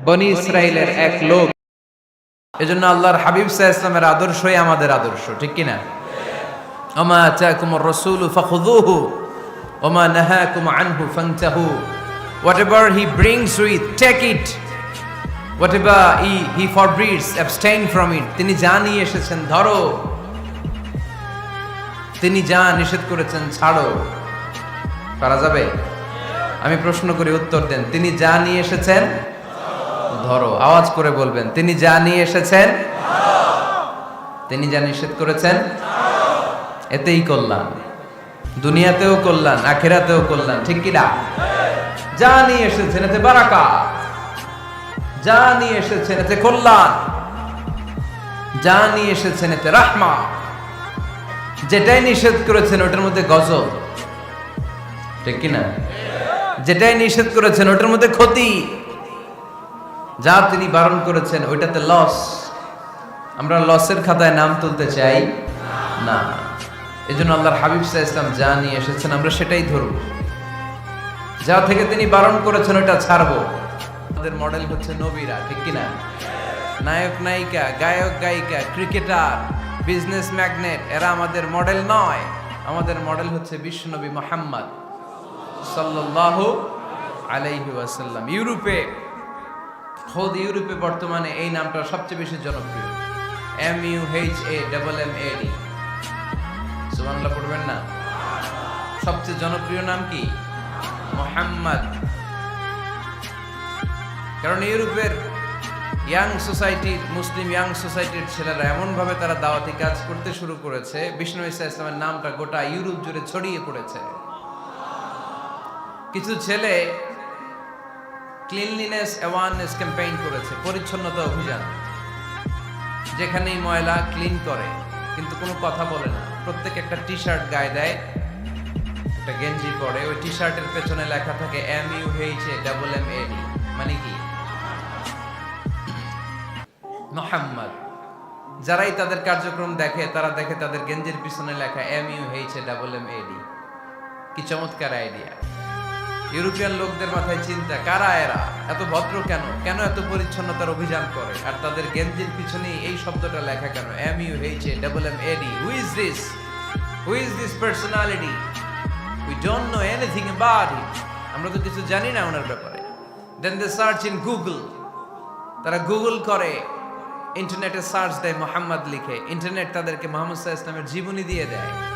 বনি ইসরায়েলের এক লোক। এজন্য আল্লাহর হাবিব সাহা ইসলামের আদর্শই আমাদের আদর্শ, ঠিক কিনা ওমা চাকুম রসুল ফখুদুহু ওমা নাহাকুম আনহু ফাংচাহু whatever he brings with, take it. Whatever he he forbids, abstain from it. তিনি যা নিয়ে এসেছেন ধরো। তিনি যা নিষেধ করেছেন ছাড়ো। পারা যাবে? আমি প্রশ্ন করি উত্তর দেন। তিনি যা নিয়ে এসেছেন ধরো, আওয়াজ করে বলবেন, তিনি যা নিয়ে এসেছেন, তিনি যা নিষেধ করেছেন, এতেই কল্যাণ। দুনিয়াতেও কল্যাণ, আখেরাতেও কল্যাণ, ঠিক কি না? যা নিয়ে এসেছেন, এতে বারাকা। যা নিয়ে এসেছেন, এতে কল্যাণ। যা নিয়ে এসেছেন, এতে রাহমা। যেটাই নিষেধ করেছেন, ওটার মধ্যে গজব। ঠিক কি না? যেটাই নিষেধ করেছেন, ওটার মধ্যে ক্ষতি। যা তিনি বারণ করেছেন, ওইটাতে লস আমরা লসের খাতায় নাম তুলতে চাই না। এই জন্য আল্লাহর হাবিব সাহা ইসলাম যা নিয়ে এসেছেন, আমরা সেটাই ধরব। যা থেকে তিনি বারণ করেছেন, ওইটা ছাড়বো। আমাদের মডেল হচ্ছে নবীরা, ঠিক কিনা? নায়ক, নায়িকা, গায়ক, গায়িকা ক্রিকেটার বিজনেস ম্যাগনেট এরা আমাদের মডেল নয়। আমাদের মডেল হচ্ছে বিশ্বনবী মোহাম্মদ সাল্লাল্লাহু আলাইহি ওয়াসাল্লাম। ইউরোপে খোদ ইউরোপে বর্তমানে এই নামটা সবচেয়ে বেশি জনপ্রিয়। M U H A double M A D সুবহানাল্লাহ, পড়বেন না? সবচেয়ে জনপ্রিয় নাম কি? মোহাম্মদ। কারণ ইউরোপের ইয়াং সোসাইটির মুসলিম ইয়াং সোসাইটির ছেলেরা এমনভাবে তারা দাওয়াতি কাজ করতে শুরু করেছে। বিষ্ণু ইসা ইসলামের নামটা গোটা ইউরোপ জুড়ে ছড়িয়ে পড়েছে। কিছু ছেলে ক্লিনলিনেস অ্যাওয়ারনেস ক্যাম্পেইন করেছে, পরিচ্ছন্নতা অভিযান, যেখানেই ময়লা ক্লিন করে, কিন্তু কোনো কথা বলে না। প্রত্যেক একটা টি শার্ট গায়ে দেয়, একটা গেঞ্জি পরে, ওই টি শার্টের পেছনে লেখা থাকে M U H A double M A মানে কি? মোহাম্মদ। যারাই তাদের কার্যক্রম দেখে, তারা দেখে তাদের গেঞ্জির পিছনে লেখা M U H A double M A D কি চমৎকার আইডিয়া ইউরোপিয়ান লোকদের মাথায় চিন্তা, কারা এরা? এত ভদ্র কেন? কেন এত পরিচ্ছন্নতার অভিযান করে? আর তাদের গেঞ্জির পিছনে এই শব্দটা লেখা কেন? M U H A double M A D who is this who is this personality we don't know anything about it আমরা তো কিছু জানি না ওনার ব্যাপারে। Then they search in Google তারা গুগল করে। ইন্টারনেটে সার্চ দেয় মোহাম্মদ লিখে। ইন্টারনেট তাদেরকে মোহাম্মদ সাহা ইসলামের জীবনী দিয়ে দেয়।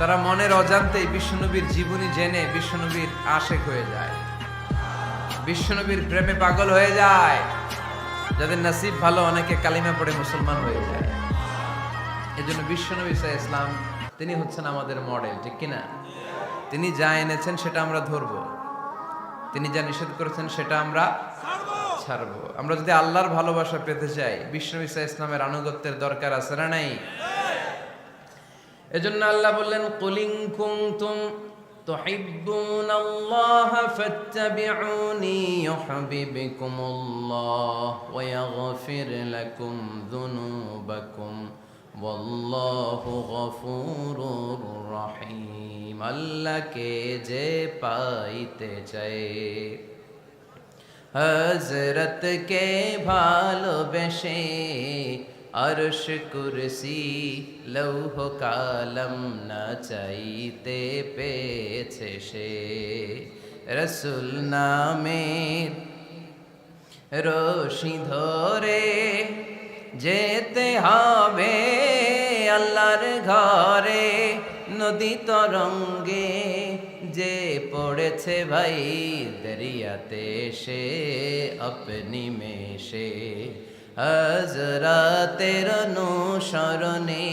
তারা মনের অজান্তেই বিশ্বনবীর জীবনী জেনে বিশ্বনবীর আশেক হয়ে যায়। বিশ্বনবীর প্রেমে পাগল হয়ে যায়। যাদের নসিব ভালো, অনেকে কালিমা পড়ে মুসলমান হয়ে যায়। এজন্য বিশ্বনবী সাহা ইসলাম তিনি হচ্ছেন আমাদের মডেল, ঠিক কিনা? তিনি যা এনেছেন সেটা আমরা ধরব। তিনি যা নিষেধ করেছেন সেটা আমরা ছাড়বো। আমরা যদি আল্লাহর ভালোবাসা পেতে চাই, বিশ্বনবী সাহা ইসলামের আনুগত্যের দরকার আছে না নাই? এজন্য আল্লাহ বললেন কুলিং কুনতুম تحبون الله فاتبعوني يحببكم الله ويغفر لكم ذنوبكم والله غفور رحيم আল্লাহ কে যে পাইতে চায় হজরত কে ভালোবেসে আরশ কুরসি লৌহ কালম না চাইতে পেয়েছে সে। রসুল নামের রশি ধরে যেতে হবে আল্লাহর ঘরে। নদী তরঙ্গে যে পড়েছে ভাই, দরিয়াতে সে, আপনি মেশে হজরাতের অনুসরণে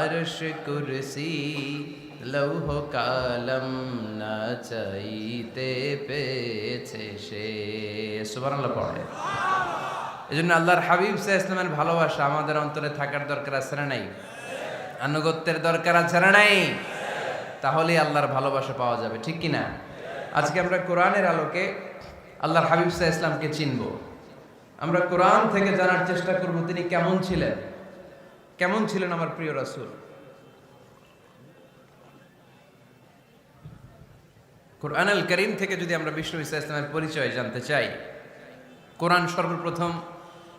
আরশ কুরসি লৌহ কালম না চাইতে পেয়েছে সে। সুবহানাল্লাহ, পড়ে। এই জন্য আল্লাহর হাবিব সাহ ইসলামের ভালোবাসা আমাদের অন্তরে থাকার দরকার আছে না নাই? আনুগত্যের দরকার আছে না নাই? তাহলেই আল্লাহর ভালোবাসা পাওয়া যাবে, ঠিক কি না আজকে আমরা কোরআনের আলোকে আল্লাহর হাবিব সাহ ইসলামকে চিনব। আমরা কোরআন থেকে জানার চেষ্টা করব তিনি কেমন ছিলেন? কেমন ছিলেন আমার প্রিয় রাসূল? কোরআনুল করিম থেকে যদি আমরা বিষ্ণু ইসা ইসলামের পরিচয় জানতে চাই, কোরআন সর্বপ্রথম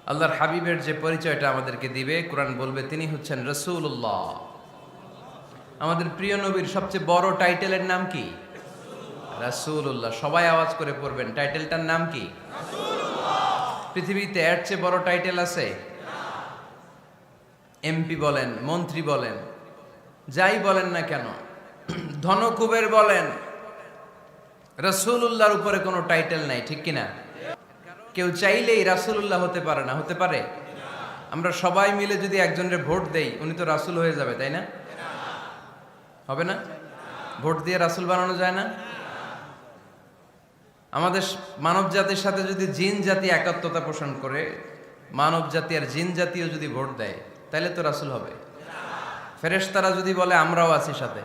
আল্লাহর হাবিবের যে পরিচয়টা আমাদেরকে দিবে, কোরআন বলবে তিনি হচ্ছেন রসুল্লাহ আমাদের প্রিয় নবীর সবচেয়ে বড় টাইটেলের নাম কি? রাসূলুল্লাহ। সবাই আওয়াজ করে পড়বেন, টাইটেলটার নাম কি? পৃথিবীতে এর চেয়ে বড় টাইটেল আছে? এমপি বলেন, মন্ত্রী বলেন, যাই বলেন না কেন, ধনকুবের বলেন রসুল্লাহর উপরে কোনো টাইটেল নাই, ঠিক কিনা? কেউ চাইলেই রাসূলুল্লাহ হতে পারে না, হতে পারে? আমরা সবাই মিলে যদি একজনের ভোট দেই, উনি তো রাসূল হয়ে যাবে, তাই না? হবে না? ভোট দিয়ে রাসূল বানানো যায় না? আমাদের মানব জাতির সাথে যদি জিন জাতি একাত্মতা পোষণ করে, মানব জাতি আর জিন জাতিও যদি ভোট দেয় তাহলে তো রাসূল হবে। ফেরেশতারা যদি বলে, আমরাও আছি সাথে,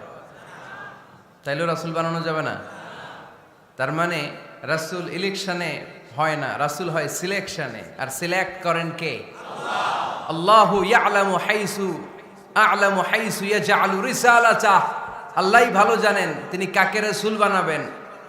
তাইলেও রাসূল বানানো যাবে না। তার মানে রাসূল ইলেকশনে হয় না, রাসূল হয় সিলেকশনে। আর সিলেক্ট করেন কে? আল্লাহু ইয়ালামু হাইসু হাইসু ভালো জানেন তিনি কাকে রাসূল বানাবেন।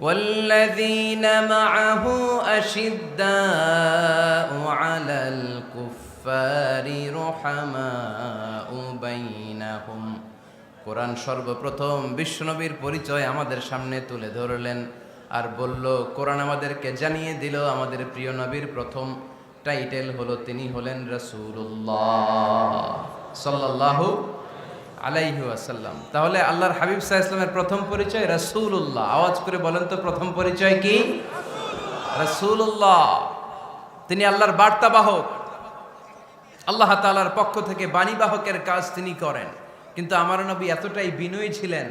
والذين معه أشداء على الكفار رحماء بينهم কোরআন সর্বপ্রথম বিশ্বনবীর পরিচয় আমাদের সামনে তুলে ধরলেন আর বলল কোরআন আমাদেরকে জানিয়ে দিল আমাদের প্রিয় নবীর প্রথম টাইটেল হলো তিনি হলেন রসুল্লাহ সাল্লাল্লাহু আলাইহি আসাল্লাম তাহলে আল্লাহর হাবিব সাহা ইসলামের প্রথম পরিচয় রসুল্লাহ আওয়াজ করে বলেন তো প্রথম পরিচয় কি? রসুল্লাহ তিনি আল্লাহর বার্তাবাহক। আল্লাহ তাআলার পক্ষ থেকে বাণীবাহকের কাজ তিনি করেন। কিন্তু আমার নবী এতটাই বিনয়ী ছিলেন,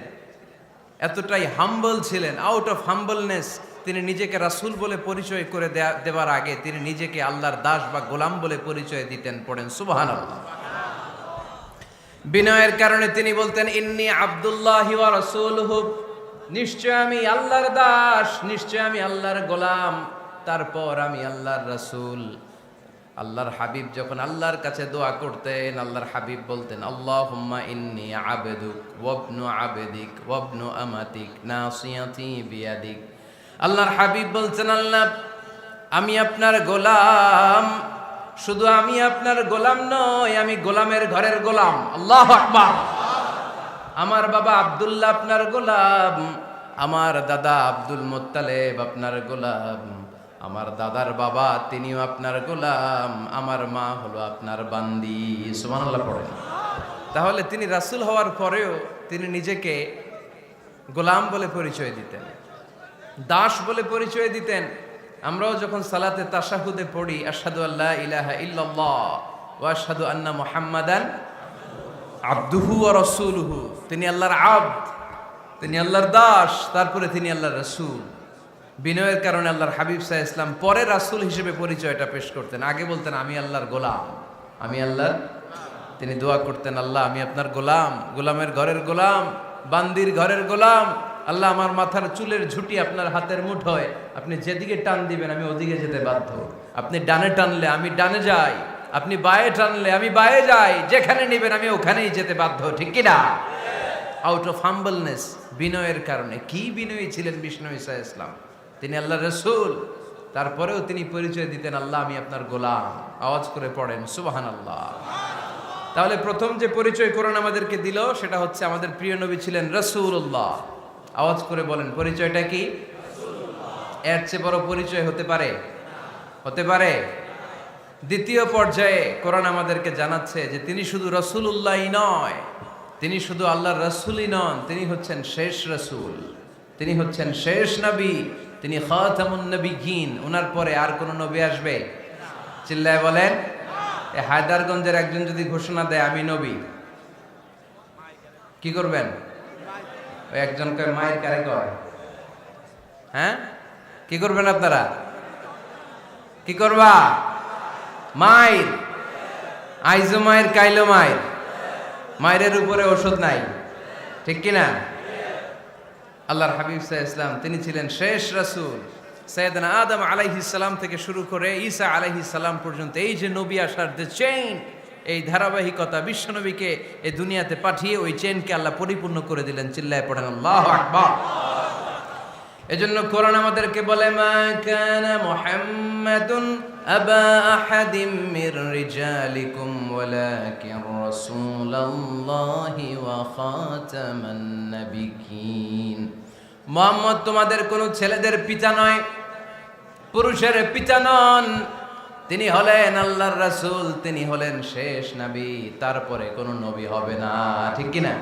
এতটাই হাম্বল ছিলেন আউট অফ হাম্বলনেস তিনি নিজেকে রাসূল বলে পরিচয় করে দেওয়ার আগে তিনি নিজেকে আল্লাহর দাস বা গোলাম বলে পরিচয় দিতেন, পড়েন। সুবহানাল্লাহ। বিনয়ের কারণে তিনি বলতেন, ইন্নি আব্দুল্লাহ ওয়া রাসূলুহু। নিশ্চয় আমি আল্লাহর দাস, নিশ্চয় আমি আল্লাহর গোলাম। তারপর আমি আল্লাহর রাসূল। আল্লাহর হাবিব যখন আল্লাহর কাছে দোয়া করতেন, আল্লাহর হাবিব বলতেন, আল্লাহুম্মা ইন্নি আবেদুক ওয়াবনু আবেদিক ওয়াবনু আমাতিক নাসিয়াতি বিয়াদিক। আল্লাহর হাবিব বলছেন, আল্লাহ, আমি আপনার গোলাম। শুধু আমি আপনার গোলাম নই আমি গোলামের ঘরের গোলাম। আল্লাহ আমার বাবা আব্দুল্লাহ আপনার গোলাম, আমার দাদা আব্দুল মোত্তালেব আপনার গোলাম, আমার দাদার বাবা তিনিও আপনার গোলাম, আমার মা হলো আপনার বান্দি। সুবহানাল্লাহ পড়েন। তাহলে তিনি রাসূল হওয়ার পরেও তিনি নিজেকে গোলাম বলে পরিচয় দিতেন, দাস বলে পরিচয় দিতেন। আমরাও যখন সালাতে তাশাহুদে পড়ি আসাদু আল্লাহ ইলাহা ইল্লাল্লাহ ওয়া আশহাদু আন্না মুহাম্মাদান আব্দুহু ওয়া রাসূলুহু। তিনি আল্লাহর আব্দ, তিনি আল্লাহর দাস, তারপরে তিনি আল্লাহর রসুল। বিনয়ের কারণে আল্লাহর হাবিব সাহা ইসলাম পরে রাসূল হিসেবে পরিচয়টা পেশ করতেন। আগে বলতেন, আমি আল্লাহর গোলাম, আমি আল্লাহর তিনি দোয়া করতেন, আল্লাহ, আমি আপনার গোলাম, গোলামের ঘরের গোলাম, বান্দির ঘরের গোলাম আল্লাহ আমার মাথার চুলের ঝুটি আপনার হাতের মুঠোয় আপনি যেদিকে টান দিবেন, আমি ওদিকে যেতে বাধ্য। আপনি ডানে টানলে আমি ডানে যাই। আপনি বায়ে টানলে আমি বায়ে যাই। যেখানে নেবেন, আমি ওখানেই যেতে বাধ্য। ঠিক কিনা? আউট অফ হাম্বলনেস বিনয়ের কারণে। কি বিনয়ী ছিলেন বিষ্ণু ইসা ইসলাম? তিনি আল্লাহ রসুল। তারপরেও তিনি পরিচয় দিতেন, আল্লাহ, আমি আপনার গোলাম। আওয়াজ করে পড়েন সুবাহান আল্লাহ তাহলে প্রথম যে পরিচয় কোরআন আমাদেরকে দিল, সেটা হচ্ছে আমাদের প্রিয় নবী ছিলেন রসুল্লাহ আওয়াজ করে বলেন, পরিচয়টা কি? এর চেয়ে বড় পরিচয় হতে পারে? হতে পারে? দ্বিতীয় পর্যায়ে কোরআন আমাদেরকে জানাচ্ছে যে তিনি শুধু রসুল্লাহই নয়, তিনি শুধু আল্লাহর রসুলই নন, তিনি হচ্ছেন শেষ রসুল, তিনি হচ্ছেন শেষ নবী, তিনি খাতামুন নবীগীন ওনার পরে আর কোন নবী আসবে? চিল্লায় বলেন হায়দারগঞ্জের একজন যদি ঘোষণা দেয়, আমি নবী। কি করবেন? একজনকে মায়ের কারে কয়? হ্যাঁ? কি করবেন আপনারা? কি করবা? মায়ের? আইজো মায়ের, কাইলো মায়ের? মায়ের উপরে ওষুধ নাই। ঠিক কিনা আল্লাহর হাবিব সাহা ইসলাম, তিনি ছিলেন শেষ রাসুল। সৈয়দনা আদম আলাইহিস সালাম থেকে শুরু করে ঈসা আলাইহিস সালাম পর্যন্ত, এই যে নবী আসার দ্য চেইন এই ধারাবাহিকতা বিশ্বনবীকে এই দুনিয়াতে পাঠিয়ে ওই চেইনকে আল্লাহ পরিপূর্ণ করে দিলেন, চিল্লায় পড়েন, আল্লাহ আকবার। এজন্য কোরআন আমাদেরকে বলে, মা কানা মুহাম্মাদুন আবা আহাদিম মির রিজালিকুম ওয়ালাকিন রাসূলুল্লাহি ওয়া খাতামান নাবিয়িন মুহাম্মদ তোমাদের কোনো ছেলেদের পিতা নয়, পুরুষের পিতা নন। তিনি হলেন আল্লাহর রাসূল, তিনি হলেন শেষ নবী, তারপরে কোনো নবী হবে না, ঠিক কি না